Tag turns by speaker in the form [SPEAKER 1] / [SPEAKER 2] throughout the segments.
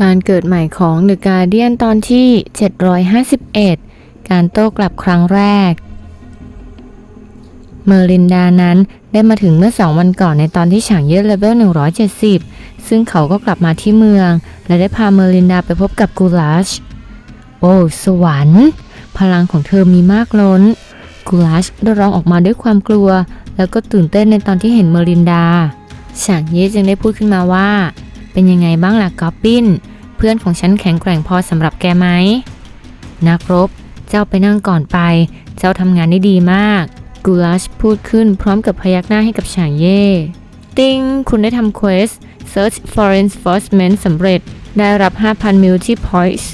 [SPEAKER 1] การเกิดใหม่ของเดอะการเดียนตอนที่ 751 การโต้กลับครั้งแรก เมอรินดานั้นได้มาถึงเมื่อสองวันก่อนในตอนที่ฉางเยอะเลเวล 170 ซึ่งเขาก็กลับมาที่เมือง และได้พาเมอรินดาไปพบกับกูลาช โอ้สวรรค์ พลังของเธอมีมากล้น กูลาชได้ร้องออกมาด้วยความกลัว แล้วก็ตื่นเต้นในตอนที่เห็นเมอรินดาฉางเย่จึงได้พูดขึ้นมาว่า เป็นยังไงบ้างล่ะกอบบิน เพื่อนของฉันแข็งแกร่งพอสำหรับแกไหมนักรบ เจ้าไปนั่งก่อนไป เจ้าทำงานได้ดีมาก กูลัชพูดขึ้นพร้อมกับพยักหน้าให้กับฉางเย่ ติงคุณได้ทำเควส Search for Enforcement สำเร็จได้รับ 5,000 Multi Points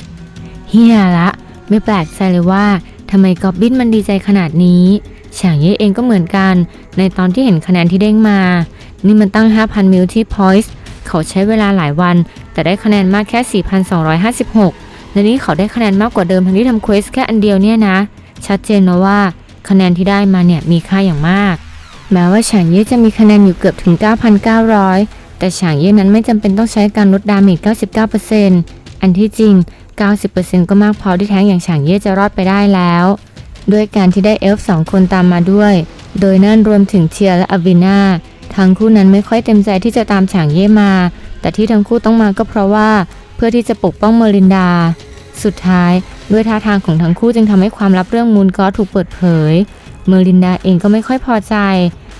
[SPEAKER 1] เฮียละ ไม่แปลกใจเลยว่าทำไมกอบบินมันดีใจขนาดนี้ฉางเย่เองก็เหมือนกัน ในตอนที่เห็นคะแนนที่เด้งมา นี่มันตั้ง 5,000 Multi Points เขาใช้เวลาหลายวัน แต่ได้คะแนนมากแค่ 4,256 และนี่เขาได้คะแนนมากกว่าเดิมทั้งที่ทำเควสแค่อันเดียวเนี่ยนะ ชัดเจนนะว่าคะแนนที่ได้มาเนี่ยมีค่าอย่างมาก แม้ว่าฉางเย่จะมีคะแนนอยู่เกือบถึง 9,900 แต่ฉางเย่นั้นไม่จำเป็นต้องใช้การลดดาเมจ 99%อันที่จริง 90%ก็มากพอที่แท้งอย่างฉางเย่จะรอดไปได้แล้ว ด้วยการที่ได้เอลฟ์สองคนตามมาด้วย โดยนั่นรวมถึงเทียและอวินา ทั้งคู่นั้นไม่ค่อยเต็มใจที่จะตามฉางเย่มา แต่ที่ทั้งคู่ต้องมาก็เพราะว่าเพื่อที่จะปกป้องเมอรินดา สุดท้ายด้วยท่าทางของทั้งคู่จึงทำให้ความลับเรื่องมูลก็ถูกเปิดเผย เมอรินดาเองก็ไม่ค่อยพอใจ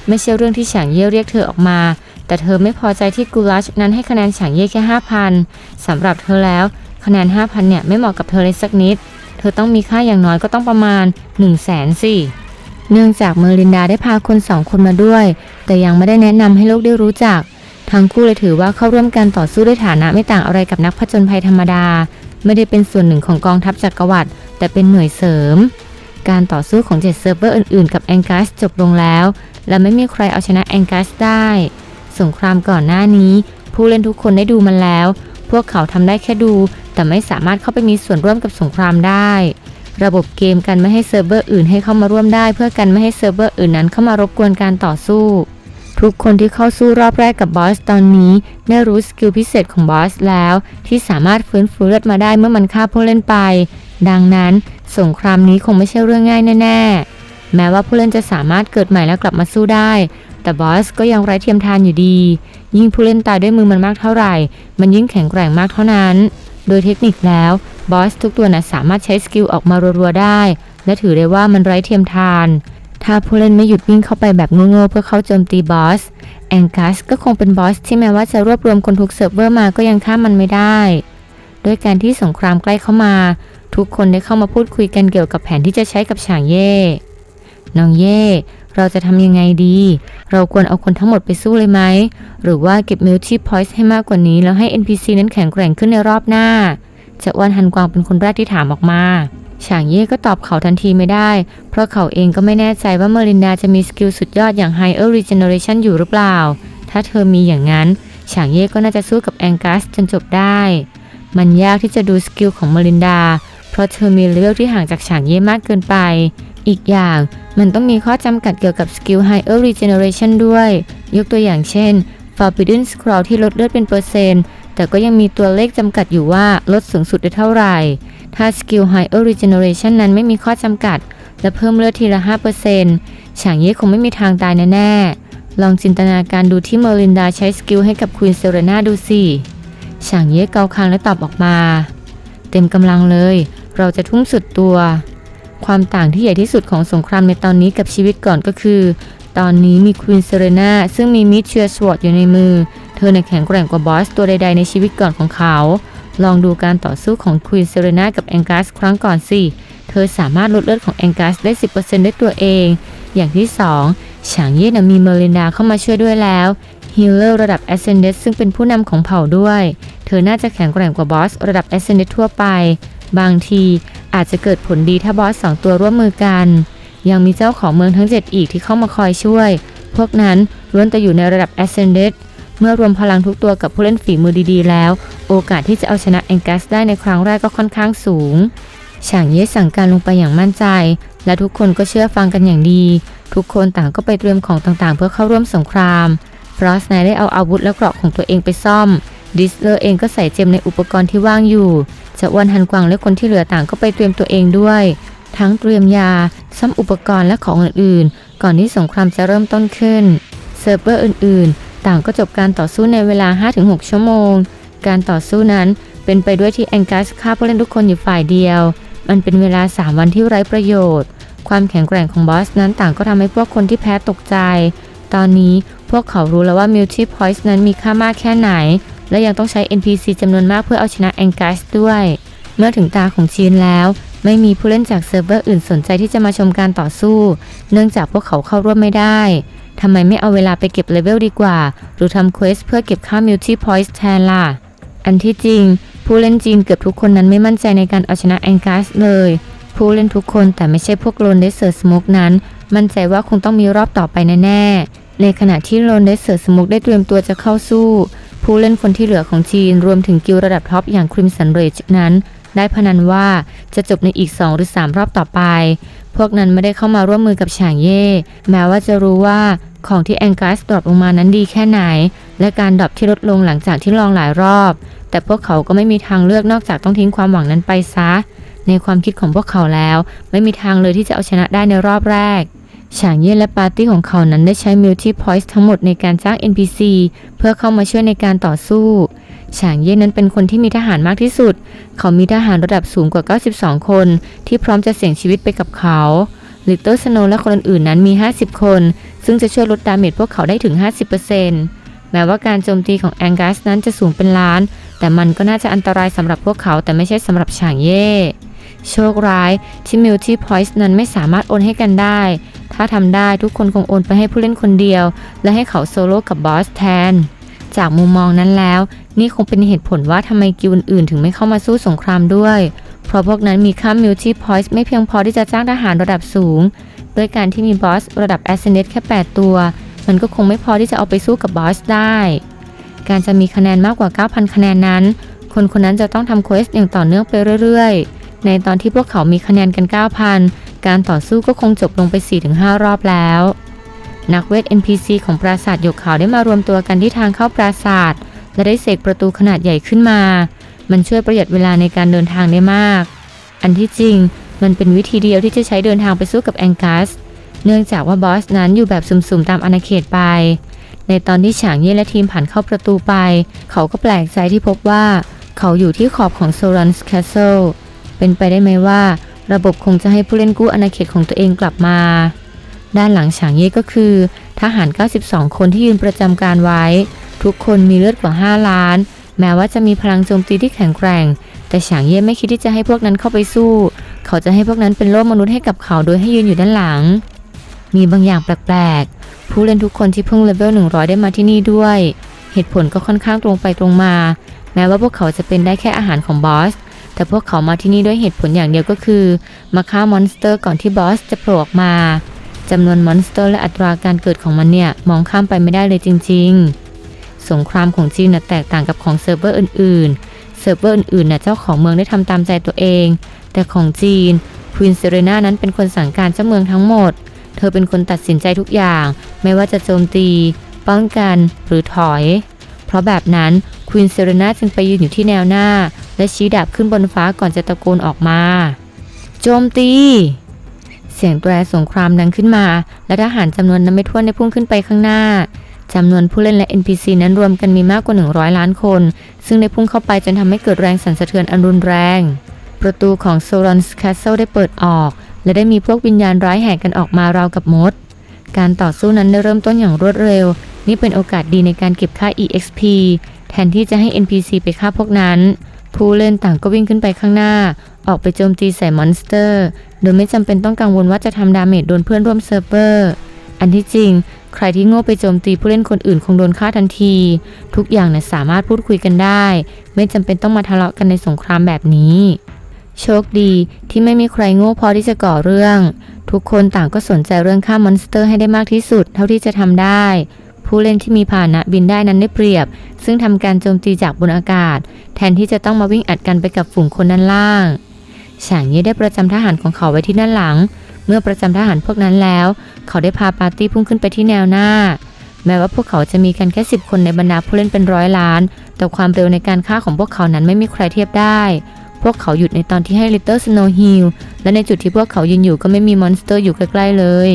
[SPEAKER 1] ไม่ใช่เรื่องที่ฉางเย่เรียกเธอออกมา แต่เธอไม่พอใจที่กูลัชนั้นให้คะแนนฉางเย่แค่5,000สำหรับเธอแล้วคะแนน5,000เนี่ยไม่เหมาะกับเธอเลยสักนิด เธอต้องมีค่าอย่างน้อยก็ต้องประมาณ1 0 0 0 0แสนสิ เนื่องจากเมอรินดาได้พาคนสองคนมาด้วย แต่ยังไม่ได้แนะนำให้โลกได้รู้จัก ทั้งคู่เลยถือว่าเข้าร่วมการต่อสู้ด้วยฐานะไม่ต่างอะไรกับนักผจญภัยธรรมดา ไม่ได้เป็นส่วนหนึ่งของกองทัพจักรวรรดิแต่เป็นหน่วยเสริม การต่อสู้ของเจ็ดเซิร์ฟเวอร์อื่นๆ กับแองกัสจบลงแล้ว และไม่มีใครเอาชนะแองกัสได้ สงครามก่อนหน้านี้ ผู้เล่นทุกคนได้ดูมันแล้ว พวกเขาทำได้แค่ดู แต่ไม่สามารถเข้าไปมีส่วนร่วมกับสงครามได้ ระบบเกมกันไม่ให้เซิร์ฟเวอร์อื่นให้เข้ามาร่วมได้ เพื่อกันไม่ให้เซิร์ฟเวอร์อื่นนั้นเข้ามารบกวนการต่อสู้ ทุกคนที่เข้าสู้รอบแรกกับบอสตอนนี้ได้รู้สกิลพิเศษของบอสแล้ว ที่สามารถฟื้นฟูเลือดมาได้เมื่อมันฆ่าผู้เล่นไป ดังนั้นสงครามนี้คงไม่ใช่เรื่องง่ายแน่ ๆ แม้ว่าผู้เล่นจะสามารถเกิดใหม่แล้วกลับมาสู้ได้ แต่บอสก็ยังไร้เทียมทานอยู่ดี ยิ่งผู้เล่นตายด้วยมือมันมากเท่าไหร่ มันยิ่งแข็งแกร่งมากเท่านั้น โดยเทคนิคแล้ว บอสทุกตัวนะสามารถใช้สกิลออกมารัวๆได้ และถือได้ว่ามันไร้เทียมทาน ถ้าผู้เล่นไม่หยุดวิ่งเข้าไปแบบโง่ๆเพื่อเข้าโจมตีบอส แองกัสก็คงเป็นบอสที่แม้ว่าจะรวบรวมคนทุกเซิร์ฟเวอร์มาก็ยังฆ่ามันไม่ได้ด้วยการที่สงครามใกล้เข้ามา ทุกคนได้เข้ามาพูดคุยกันเกี่ยวกับแผนที่จะใช้กับฉางเย่ น้องเย่ เราจะทำยังไงดี เราควรเอาคนทั้งหมดไปสู้เลยไหม หรือว่าเก็บมิลชีพอยต์ให้มากกว่านี้แล้วให้ NPC นั้นแข็งแกร่งขึ้นในรอบหน้า จะอ้วนฮันกวางเป็นคนแรกที่ถามออกมาฉางเย่ก็ตอบเขาทันทีไม่ได้ เพราะเขาเองก็ไม่แน่ใจว่าเมอรินดาจะมีสกิลสุดยอดอย่าง Higher Regeneration อยู่หรือเปล่า ถ้าเธอมีอย่างนั้น ฉางเย่ก็น่าจะสู้กับแองกัสจนจบได้ มันยากที่จะดูสกิลของเมอรินดา เพราะเธอมีเลเวลที่ห่างจากฉางเย่มากเกินไป อีกอย่างมันต้องมีข้อจำกัดเกี่ยวกับสกิล Higher Regeneration ด้วย ยกตัวอย่างเช่น Forbidden Scroll ที่ลดเลือดเป็นเปอร์เซ็นต์ แต่ก็ยังมีตัวเลขจำกัดอยู่ว่าลดสูงสุดได้เท่าไหร่ ถ้าสกิล Higher Regeneration นั้นไม่มีข้อจำกัด และเพิ่มเลือดทีละ 5%ฉางเย่คงไม่มีทางตายแน่ๆ ลองจินตนาการดูที่เมอรินดาใช้สกิลให้กับควีนเซเรนาดูสิฉางเย่เกาคางและตอบออกมา เต็มกำลังเลย เราจะทุ่มสุดตัว ความต่างที่ใหญ่ที่สุดของสงครามในตอนนี้กับชีวิตก่อนก็คือ ตอนนี้มีควีนเซเรนาซึ่งมีมิดเชียร์สวอตอยู่ในมือ ธอในยแข็งแกร่งกว่าบอสตัวใดๆในชีวิตก่อนของเขา ลองดูการต่อสู้ของควีนเซเรนากับแองกัสครั้งก่อนสิ เธอสามารถลดเลือดของแองกัสได้ 10%ด้วยตัวเอง อย่างที่ 2 ฉางเย่นมีเมอรินดาเข้ามาช่วยด้วยแล้วฮีลเลอร์ระดับ Ascended ซึ่งเป็นผู้นำของเผ่าด้วย เธอน่าจะแข็งแกร่งกว่าบอสระดับ Ascended ทั่วไป บางทีอาจจะเกิดผลดีถ้าบอสสองตัวร่วมมือกัน ยังมีเจ้าของเมืองทั้ง 7 อีกที่เข้ามาคอยช่วย พวกนั้นล้วนแต่อยู่ในระดับ Ascended เมื่อรวมพลังทุกตัวกับผู้เล่นฝีมือดีๆ แล้ว โอกาสที่จะเอาชนะแองกัสได้ในครั้งแรกก็ค่อนข้างสูงฉางเย่สั่งการลงไปอย่างมั่นใจ และทุกคนก็เชื่อฟังกันอย่างดี ทุกคนต่างก็ไปเตรียมของต่างๆ เพื่อเข้าร่วมสงครามฟรอสไนได้เอาอาวุธและเกราะของตัวเองไปซ่อมดิสเลอร์เองก็ใส่เจมในอุปกรณ์ที่ว่างอยู่จะอ้วนฮันกวางและคนที่เหลือต่างก็ไปเตรียมตัวเองด้วย ทั้งเตรียมยาซ่อมอุปกรณ์และของอื่นๆ ก่อนที่สงครามจะเริ่มต้นขึ้น เซิร์ฟเวอร์อื่นๆ ต่างก็จบการต่อสู้ในเวลา 5-6 ชั่วโมง การต่อสู้นั้นเป็นไปด้วยที่แองกัสฆ่าผู้เล่นทุกคนอยู่ฝ่ายเดียว มันเป็นเวลา 3 วันที่ไร้ประโยชน์ ความแข็งแกร่งของบอสนั้นต่างก็ทำให้พวกคนที่แพ้ตกใจ ตอนนี้พวกเขารู้แล้วว่า Multi Points นั้นมีค่ามากแค่ไหน และยังต้องใช้ NPC จำนวนมากเพื่อเอาชนะแองกัสด้วย เมื่อถึงตาของจีนแล้ว ไม่มีผู้เล่นจากเซิร์ฟเวอร์อื่นสนใจที่จะมาชมการต่อสู้ เนื่องจากพวกเขาเข้าร่วมไม่ได้ทำไมไม่เอาเวลาไปเก็บเลเวลดีกว่า หรือทำเควสเพื่อเก็บค่า Multi Points แทนล่ะ อันที่จริง ผู้เล่นจีนเกือบทุกคนนั้นไม่มั่นใจในการเอาชนะแองกัสเลย ผู้เล่นทุกคนแต่ไม่ใช่พวกโลนเดสเซอร์สโมกนั้น มั่นใจว่าคงต้องมีรอบต่อไปแน่ๆ ในขณะที่โลนเดสเซอร์สโมกได้เตรียมตัวจะเข้าสู้ ผู้เล่นคนที่เหลือของจีนรวมถึงกิลระดับท็อปอย่างคริมสันเรจนั้น ได้พนันว่าจะจบในอีก 2 หรือ 3 รอบต่อไป พวกนั้นไม่ได้เข้ามาร่วมมือกับฉางเย่แม้ว่าจะรู้ว่าของที่แองกัสดรอปลงมานั้นดีแค่ไหน และการดรอปที่ลดลงหลังจากที่ลองหลายรอบ แต่พวกเขาก็ไม่มีทางเลือกนอกจากต้องทิ้งความหวังนั้นไปซะ ในความคิดของพวกเขาแล้ว ไม่มีทางเลยที่จะเอาชนะได้ในรอบแรกฉางเย่และปาร์ตี้ของเขานั้นได้ใช้ Multi Points ทั้งหมดในการจ้าง NPC เพื่อเข้ามาช่วยในการต่อสู้ ฉางเย่นั้นเป็นคนที่มีทหารมากที่สุด เขามีทหารระดับสูงกว่า 92 คน ที่พร้อมจะเสี่ยงชีวิตไปกับเขาลิตเติ้ลสโนและคนอื่นๆนั้นมี 50 คน ซึ่งจะช่วยลดดาเมจพวกเขาได้ถึง 50%แม้ว่าการโจมตีของแองกัสนั้นจะสูงเป็นล้าน แต่มันก็น่าจะอันตรายสำหรับพวกเขาแต่ไม่ใช่สำหรับฉางเย่โชคร้ายที่ Multi Points นั้นไม่สามารถโอนให้กันได้ ถ้าทำได้ทุกคนคงโอนไปให้ผู้เล่นคนเดียว และให้เขาโซโล่กับบอสแทน จากมุมมองนั้นแล้ว นี่คงเป็นเหตุผลว่าทำไมกิลด์อื่นๆ ถึงไม่เข้ามาสู้สงครามด้วย เพราะพวกนั้นมีค่า Multi Points ไม่เพียงพอที่จะจ้างทหารระดับสูง ด้วยการที่มีบอสระดับ Ascended แค่ 8 ตัว มันก็คงไม่พอที่จะเอาไปสู้กับบอสได้ การจะมีคะแนนมากกว่า 9,000 คะแนนนั้น คนคนนั้นจะต้องทำเควสอย่างต่อเนื่องไปเรื่อยๆ ในตอนที่พวกเขามีคะแนนกัน 9,000 การต่อสู้ก็คงจบลงไป 4-5 รอบแล้ว นักเวท NPC ของปราสาทหยกขาวได้มารวมตัวกันที่ทางเข้าปราสาท และได้เสกประตูขนาดใหญ่ขึ้นมา มันช่วยประหยัดเวลาในการเดินทางได้มาก อันที่จริงมันเป็นวิธีเดียวที่จะใช้เดินทางไปสู้กับแองกัส เนื่องจากว่าบอสนั้นอยู่แบบสุ่มๆตามอาณาเขตไป ในตอนที่ฉางเย่และทีมผ่านเข้าประตูไป เขาก็แปลกใจที่พบว่า เขาอยู่ที่ขอบของโซรันส์แคสเซิลเป็นไปได้ไหมว่า ระบบคงจะให้ผู้เล่นกู้อาณาเขตของตัวเองกลับมา ด้านหลังฉางเย่ก็คือ ทหาร 92 คนที่ยืนประจำการไว้ ทุกคนมีเลือดกว่า 5 ล้าน แม้ว่าจะมีพลังโจมตีที่แข็งแกร่ง แต่ฉางเย่ไม่คิดที่จะให้พวกนั้นเข้าไปสู้ เขาจะให้พวกนั้นเป็นโล่มนุษย์ให้กับเขาโดยให้ยืนอยู่ด้านหลัง มีบางอย่างแปลกๆ ผู้เล่นทุกคนที่เพิ่งเลเวล 100 ได้มาที่นี่ด้วย เหตุผลก็ค่อนข้างตรงไปตรงมา แม้ว่าพวกเขาจะเป็นได้แค่อาหารของบอสแต่พวกเขามาที่นี่ด้วยเหตุผลอย่างเดียวก็คือ มาฆ่ามอนสเตอร์ก่อนที่บอสจะโผล่ออกมา จำนวนมอนสเตอร์และอัตราการเกิดของมันเนี่ย มองข้ามไปไม่ได้เลยจริง ๆ สงครามของจีนน่ะแตกต่างกับของเซิร์ฟเวอร์อื่นๆ เซิร์ฟเวอร์อื่นๆน่ะเจ้าของเมืองได้ทำตามใจตัวเอง แต่ของจีนควีนเซเรนานั้นเป็นคนสั่งการเจ้าเมืองทั้งหมด เธอเป็นคนตัดสินใจทุกอย่าง ไม่ว่าจะโจมตี ป้องกันหรือถอย เพราะแบบนั้นควีนเซเรนาจึงไปยืนอยู่ที่แนวหน้า และชี้ดาบขึ้นบนฟ้าก่อนจะตะโกนออกมา โจมตี เสียงแตรสงครามดังขึ้นมา และทหารจำนวนนั้นไม่ถ้วนได้พุ่งขึ้นไปข้างหน้าจำนวนผู้เล่นและ NPC นั้นรวมกันมีมากกว่า 100 ล้านคน ซึ่งได้พุ่งเข้าไปจนทำให้เกิดแรงสั่นสะเทือนอันรุนแรง ประตูของโซรอนส์แคสเซิลได้เปิดออก และได้มีพวกวิญญาณร้ายแห่กันออกมาราวกับมด การต่อสู้นั้นได้เริ่มต้นอย่างรวดเร็ว นี่เป็นโอกาสดีในการเก็บค่า EXP แทนที่จะให้ NPC ไปฆ่าพวกนั้น ผู้เล่นต่างก็วิ่งขึ้นไปข้างหน้า ออกไปโจมตีใส่มอนสเตอร์ โดยไม่จำเป็นต้องกังวลว่าจะทำดาเมจโดนเพื่อนร่วมเซิร์ฟเวอร์ อันที่จริง ใครที่โง่ไปโจมตีผู้เล่นคนอื่นคงโดนฆ่าทันที ทุกอย่างเนะสามารถพูดคุยกันได้ ไม่จำเป็นต้องมาทะเลาะกันในสงครามแบบนี้ โชคดีที่ไม่มีใครโง่พอที่จะก่อเรื่อง ทุกคนต่างก็สนใจเรื่องฆ่ามอนสเตอร์ให้ได้มากที่สุด เท่าที่จะทำได้ผู้เล่นที่มีพาหนะบินได้นั้นได้เปรียบ ซึ่งทำการโจมตีจากบนอากาศ แทนที่จะต้องมาวิ่งอัดกันไปกับฝูงคนด้านล่าง ฉางเย่ได้ประจำทหารของเขาไว้ที่ด้านหลัง เมื่อประจำทหารพวกนั้นแล้ว เขาได้พาปาร์ตี้พุ่งขึ้นไปที่แนวหน้า แม้ว่าพวกเขาจะมีกันแค่สิบคนในบรรดาผู้เล่นเป็นร้อยล้าน แต่ความเร็วในการฆ่าของพวกเขานั้นไม่มีใครเทียบได้ พวกเขาหยุดในตอนที่ให้ลิตเติ้ลสโนว์ฮิลและในจุดที่พวกเขายืนอยู่ก็ไม่มีมอนสเตอร์อยู่ใกล้ๆเลย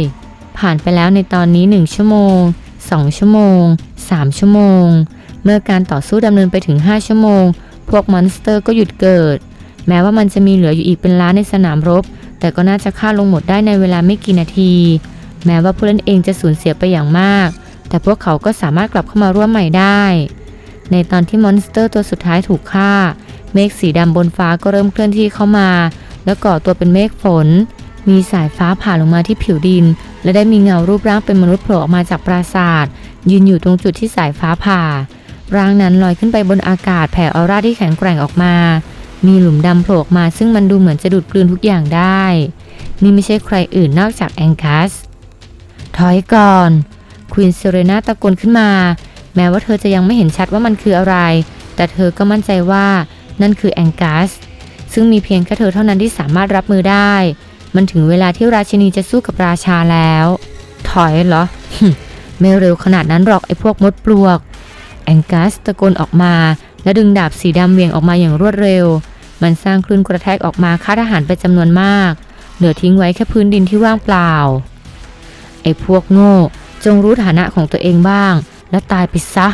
[SPEAKER 1] ผ่านไปแล้วในตอนนี้ 1 ชั่วโมง 2 ชั่วโมง 3 ชั่วโมง เมื่อการต่อสู้ดำเนินไปถึง 5 ชั่วโมง พวกมอนสเตอร์ก็หยุดเกิด แม้ว่ามันจะมีเหลืออยู่อีกเป็นล้านในสนามรบ แต่ก็น่าจะฆ่าลงหมดได้ในเวลาไม่กี่นาที แม้ว่าผู้เล่นเองจะสูญเสียไปอย่างมาก แต่พวกเขาก็สามารถกลับเข้ามาร่วมใหม่ได้ ในตอนที่มอนสเตอร์ตัวสุดท้ายถูกฆ่า เมฆสีดำบนฟ้าก็เริ่มเคลื่อนที่เข้ามา แล้วก่อตัวเป็นเมฆฝน มีสายฟ้าผ่าลงมาที่ผิวดิน และได้มีเงารูปร่างเป็นมนุษย์โผล่ออกมาจากปราสาทยืนอยู่ตรงจุดที่สายฟ้าผ่าร่างนั้นลอยขึ้นไปบนอากาศแผ่ออร่าที่แข็งแกร่งออกมา มีหลุมดำโผล่มาซึ่งมันดูเหมือนจะดูดกลืนทุกอย่างได้ นี่ไม่ใช่ใครอื่นนอกจากแองกัส ถอยก่อน ควีนเซเรนาตะโกนขึ้นมา แม้ว่าเธอจะยังไม่เห็นชัดว่ามันคืออะไร แต่เธอก็มั่นใจว่านั่นคือแองกัส ซึ่งมีเพียงแค่เธอเท่านั้นที่สามารถรับมือได้ มันถึงเวลาที่ราชินีจะสู้กับราชาแล้ว ถอยเหรอ ไม่เร็วขนาดนั้นหรอกไอ้พวกมดปลวก แองกัสตะโกนออกมาและดึงดาบสีดำเวียงออกมาอย่างรวดเร็ว มันสร้างคลื่นกระแทกออกมาฆ่าทหารไปจำนวนมาก เหลือทิ้งไว้แค่พื้นดินที่ว่างเปล่า ไอ้พวกโง่ จงรู้ฐานะของตัวเองบ้าง และตายไปซะ